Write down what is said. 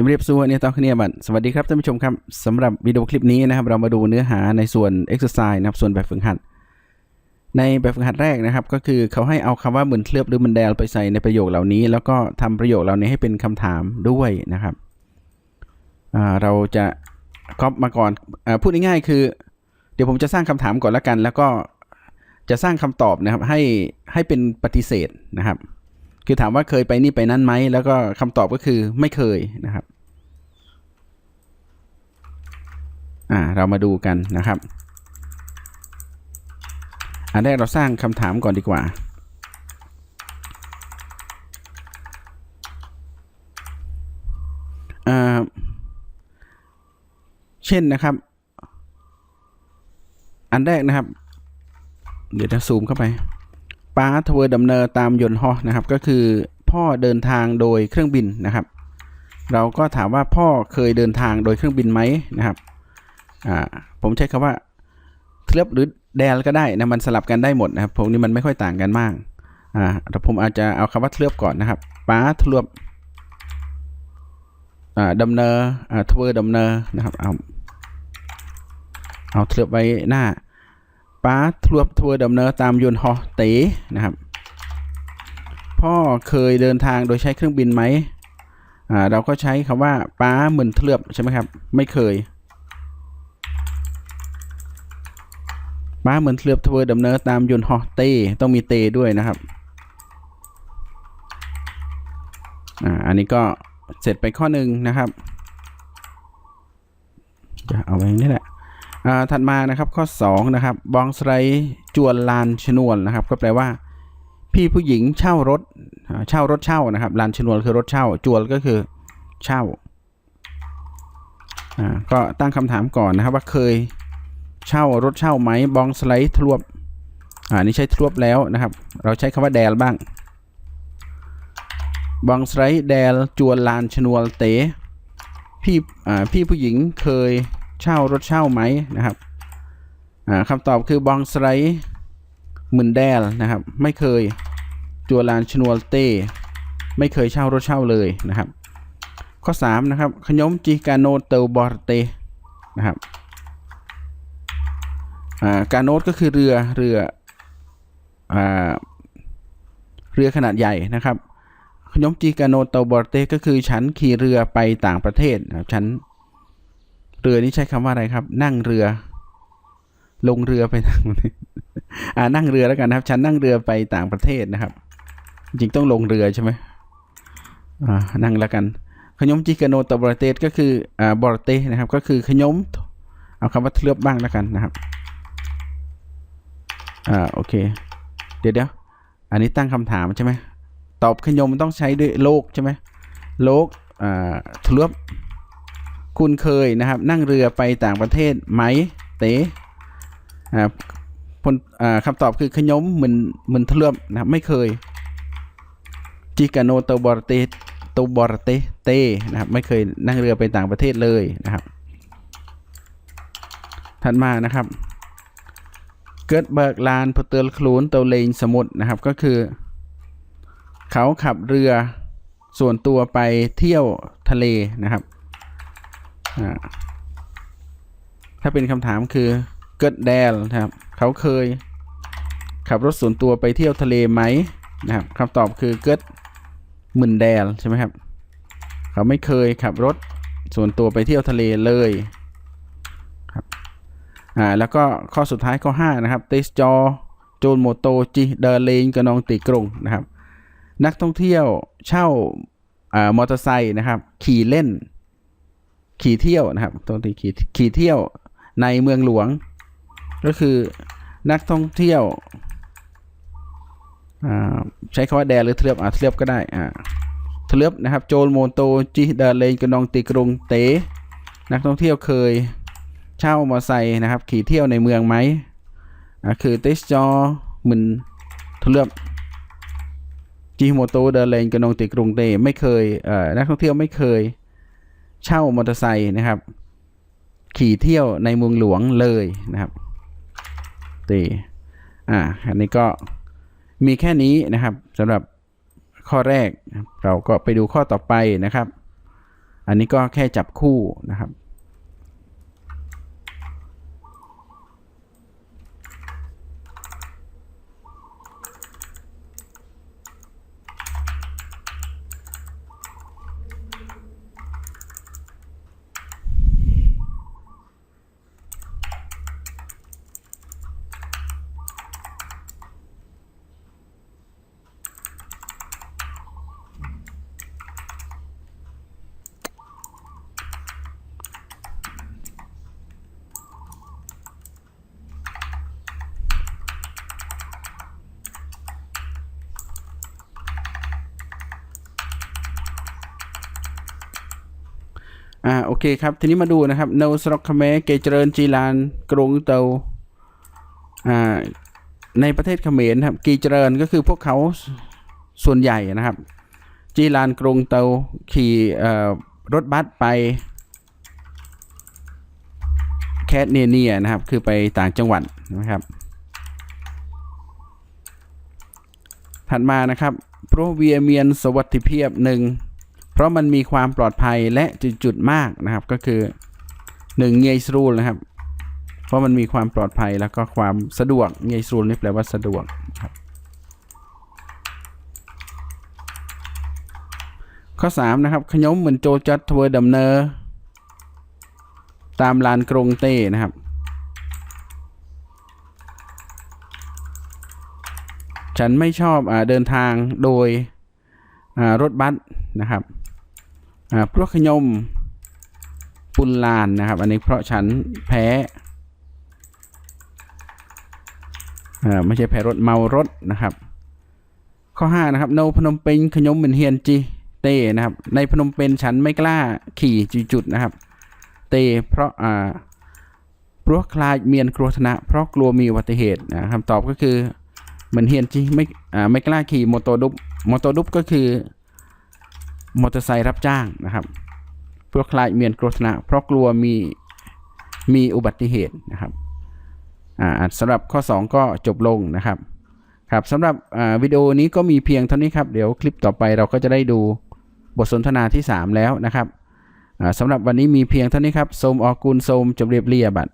จำเรียบสู้เนี่ยต้องเนี่ยบัดสวัสดีครับท่านผู้ชมครับสำหรับวิดีโอคลิปนี้นะครับ เรามาดูเนื้อหาในส่วน exercise นะครับ ส่วนแบบฝึกหัด ในแบบฝึกหัดแรกนะครับ ก็คือเขาให้เอาคำว่าเหมือนเคลือบหรือเหมันแดลไปใส่ในประโยคเหล่านี้ แล้วก็ทำประโยคเหล่านี้ให้เป็นคำถามด้วยนะครับเราจะก๊อปมาก่อนอพูดง่ายๆคือ เดี๋ยวผมจะสร้างคำถามก่อนละกัน แล้วก็จะสร้างคำตอบนะครับ ให้ให้เป็นปฏิเสธนะครับคือถามว่าเคยไปนี่ไปนั่นไหม แล้วก็คำตอบก็คือไม่เคยนะครับ อ่าเรามาดูกันนะครับ อันแรกเราสร้างคำถามก่อนดีกว่าอ่า เช่นนะครับ อันแรกนะครับ เดี๋ยวจะซูมเข้าไปป้าทเวอร์ดำเนินตามยนต์ฮอนะครับ ก็คือพ่อเดินทางโดยเครื่องบินนะครับ เราก็ถามว่าพ่อเคยเดินทางโดยเครื่องบินไหมนะครับ อ่าผมใช้คำว่าเคลือบหรือแดลก็ได้นะมันสลับกันได้หมดนะครับผมนี่มันไม่ค่อยต่างกันมากอ่าแต่ผมอาจจะเอาคำว่าเคลือบก่อนนะครับป้าทเลือบอ่าดำเนินอ่าทเวอร์ดำเนินนะครับเอาเอาเคลือบไว้หน้าป้าทวบทัวร์ดำเนินตามยนต์ฮอเต๋นะครับ พ่อเคยเดินทางโดยใช้เครื่องบินไหมอ่าเราก็ใช้คำว่าป้าเหมือนเทลือบใช่ไหมครับ ไม่เคย ป้าเหมือนเทลือบทัวร์ดำเนินตามยนต์ฮอเต้ต้องมีเตด้วยนะครับอ่าอันนี้ก็เสร็จไปข้อหนึ่งนะครับจะเอาไว้นี่แหละอ่าถัดมานะครับข้อ 2 นะครับ บองสไลจวนลานชนวนนะครับ ก็แปลว่า พี่ผู้หญิงเช่ารถเช่ารถเช่านะครับลานชนวนคือรถเช่า จวนก็คือเช่าอ่าก็ตั้งคำถามก่อนนะครับว่าเคย เช่ารถเช่าไหมบองสไลทรวบอ่านี่ใช้ทรวบแล้วนะครับ เราใช้คำว่าแดลบ้าง บองสไลแดลจวนลานชนวนเต๋พี่อ่าพี่ผู้หญิงเคยเช่ารถเช่าไหมนะครับอ่าคำตอบคือบองสไลหมื่นแดลนะครับ ไม่เคยจัวลานชนวลเต้ไม่เคยเช่ารถเช่าเลยนะครับ ข้อ 3 นะครับขยมจิกาโนเตลบอร์เตนะครับ การโนตก็คือเรือเรืออ่าเรือขนาดใหญ่นะครับขยมจิกาโนเตลบอร์เตก็คือฉันขี่เรือไปต่างประเทศนะครับฉันเรือนี้ใช้คำว่าอะไรครับ นั่งเรือ ลงเรือไปต่างประเทศอ่านั่งเรือแล้วกันนะครับ ฉันนั่งเรือไปต่างประเทศนะครับ จริงต้องลงเรือใช่ไหมอ่านั่งแล้วกันขยมจิกาโนตบอร์เตสก็คืออ่าบอร์เตนะครับ ก็คือขยมเอาคำว่าเคลือบบ้างแล้วกันนะครับ อ่าโอเค เดี๋ยวเดี๋ยวอันนี้ตั้งคำถามใช่ไหมตอบขยมต้องใช้ด้วยโลกใช่ไหมโลกอ่าเคลืบคุณเคยนะครับ นั่งเรือไปต่างประเทศไหมเต๋อ่าผลอ่าคำตอบคือขยมเหมือนเหมือนทลืบนะครับไม่เคยจิกาโนโตบอร์เตโตบอร์เตเตนะครับไม่เคยนั่งเรือไปต่างประเทศเลยนะครับถัดมานะครับ เกิดเบิกลานพเตลคลูนเตาเลงสมุทรนะครับก็คือ เขาขับเรือส่วนตัวไปเที่ยวทะเลนะครับ ถ้าเป็นคำถามคือเกิดแดลนะครับ เขาเคย ขับรถส่วนตัวไปเที่ยวทะเลไหมนะครับคำตอบคือเกิดหมื่นแดลใช่ไหมครับ เขาไม่เคยขับรถส่วนตัวไปเที่ยวทะเลเลย อ่าแล้วก็ข้อสุดท้ายข้อ5นะครับเตสจอโจนโมโตจิเดเลงกระนองตีกรุงนะครับ นักท่องเที่ยวเช่าอ่ามอเตอร์ไซค์นะครับ ขี่เล่น ขี่เที่ยวนะครับตัวที่ขี่ขี่เที่ยวในเมืองหลวง ก็คือนักท่องเที่ยวใช้คำว่าแดหรือเทือบอ่าเทือบก็ได้อ่าเทือบนะครับ โจลโมโตจิเดเลนกระนองตีกรุงเต นักท่องเที่ยวเคย เช่ามอเตอร์ไซค์นะครับ ขี่เที่ยวในเมืองไหมคือเตสจอมึนเลือบจิโมโตเดเลนกระนองตีกรุงเตไม่เคยเอ่อนักท่องเที่ยวไม่เคย เช่ามอเตอร์ไซค์นะครับ ขี่เที่ยวในเมืองหลวงเลยนะครับตอ่าอันนี้ก็มีแค่นี้นะครับสำหรับข้อแรกเราก็ไปดูข้อต่อไปนะครับ อันนี้ก็แค่จับคู่นะครับ อ่าโอเคครับ ทีนี้มาดูนะครับโนสรกคเมเกเจริญจีลานกรุงเตาอ่าในประเทศเขมรครับกีเจริญก็คือพวกเขาส่วนใหญ่นะครับ จีลานกรุงเตาขี่รถบัสไปแคทเนเนียนะครับ คือไปต่างจังหวัดนะครับ ถัดมานะครับโปรเวียเมียนสวัสดิเพียบหนึ่ง เพราะมันมีความปลอดภัยและจุดๆมากนะครับ ก็คือหนึ่งเงยสรูลนะครับ เพราะมันมีความปลอดภัยแล้วก็ความสะดวกเงยสรูลนี่แปลว่าสะดวกครับข้อ3นะครับขยมเหมือนโจจัดทเวอร์ดำเนอร์ตามลานกรงเต้นะครับฉันไม่ชอบอเดินทางโดยรถบัสนะครับ อ่าพวกขยมปุนลานนะครับ อันนี้เพราะฉันแพ้ไม่ใช่แพ้รถเมารถนะครับ ข้อ5นะครับโนพนมเปญขยมเหมือนเฮียนจีเต้นะครับ ในพนมเปญฉันไม่กล้าขี่จุดๆนะครับ เตเพราะอ่าพราะคลายเมียนกลัวชนะ เพราะกลัวมีอุบัติเหตุนะคำตอบก็คือเหมือนเฮียนจีไม่อ่าไม่กล้าขี่โมโตดุบโมโตดุบก็คือ มอเตอร์ไซค์รับจ้างนะครับ เพื่อคลายเมียนโฆษณะเพราะกลัวมีมีอุบัติเหตุนะครับอ่าสำหรับข้อ 2 ก็จบลงนะครับครับสำหรับวิดีโอนี้ก็มีเพียงเท่านี้ครับ เดี๋ยวคลิปต่อไปเราก็จะได้ดูบทสนทนาที่ 3 แล้วนะครับสำหรับวันนี้มีเพียงเท่านี้ครับโสมออกุลโสมจบเรียบเรียบัตร